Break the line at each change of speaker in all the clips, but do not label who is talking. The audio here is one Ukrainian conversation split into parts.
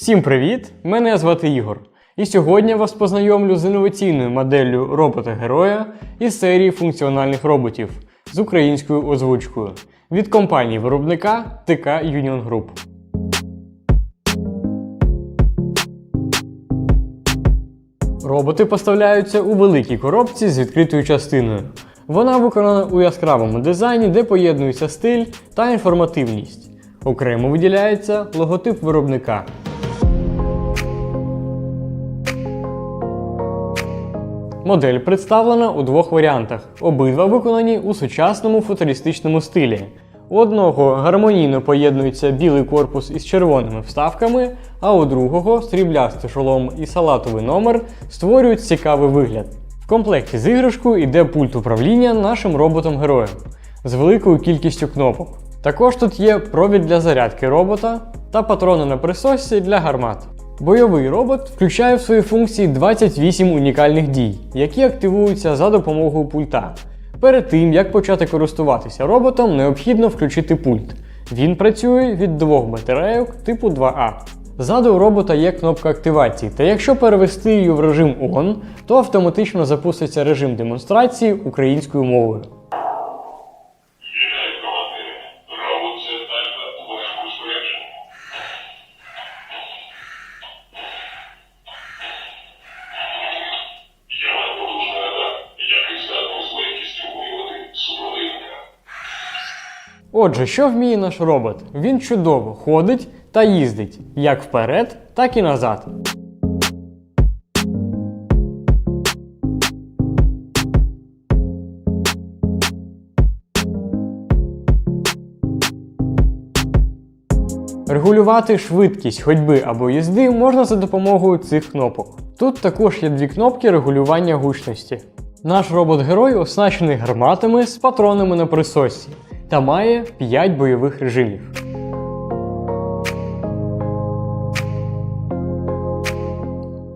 Всім привіт! Мене звати Ігор. І сьогодні я вас познайомлю з інноваційною моделлю робота-героя із серії функціональних роботів з українською озвучкою від компанії виробника ТК Union Group. Роботи поставляються у великій коробці з відкритою частиною. Вона виконана у яскравому дизайні, де поєднується стиль та інформативність. Окремо виділяється логотип виробника. Модель представлена у двох варіантах, обидва виконані у сучасному футуристичному стилі. У одного гармонійно поєднується білий корпус із червоними вставками, а у другого сріблястий шолом і салатовий номер створюють цікавий вигляд. В комплекті з іграшкою йде пульт управління нашим роботом-героєм з великою кількістю кнопок. Також тут є провід для зарядки робота та патрони на присосці для гармат. Бойовий робот включає в свої функції 28 унікальних дій, які активуються за допомогою пульта. Перед тим як почати користуватися роботом, необхідно включити пульт. Він працює від двох батарейок типу 2А. Ззаду робота є кнопка активації, та якщо перевести її в режим ON, то автоматично запуститься режим демонстрації українською мовою. Отже, що вміє наш робот? Він чудово ходить та їздить як вперед, так і назад. Регулювати швидкість ходьби або їзди можна за допомогою цих кнопок. Тут також є дві кнопки регулювання гучності. Наш робот-герой оснащений гарматами з патронами на присосці та має 5 бойових режимів.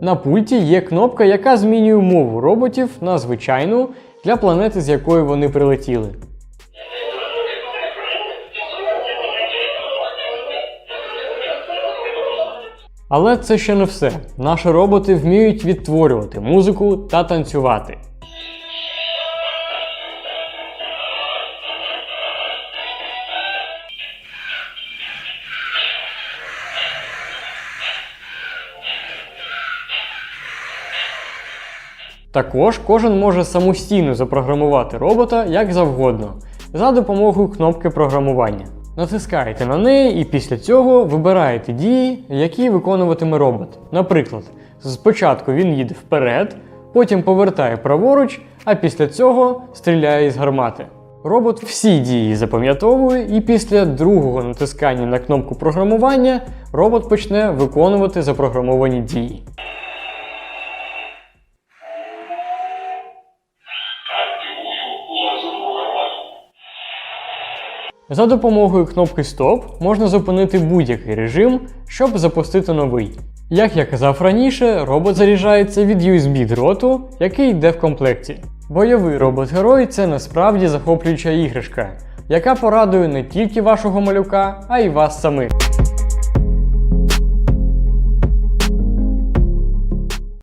На пульті є кнопка, яка змінює мову роботів на звичайну для планети, з якої вони прилетіли. Але це ще не все. Наші роботи вміють відтворювати музику та танцювати. Також кожен може самостійно запрограмувати робота як завгодно за допомогою кнопки програмування. Натискаєте на неї і після цього вибираєте дії, які виконуватиме робот. Наприклад, спочатку він їде вперед, потім повертає праворуч, а після цього стріляє із гармати. Робот всі дії запам'ятовує, і після другого натискання на кнопку програмування робот почне виконувати запрограмовані дії. За допомогою кнопки Стоп можна зупинити будь-який режим, щоб запустити новий. Як я казав раніше, робот заряджається від USB-дроту, який йде в комплекті. Бойовий робот-герой це насправді захоплююча іграшка, яка порадує не тільки вашого малюка, а й вас самих.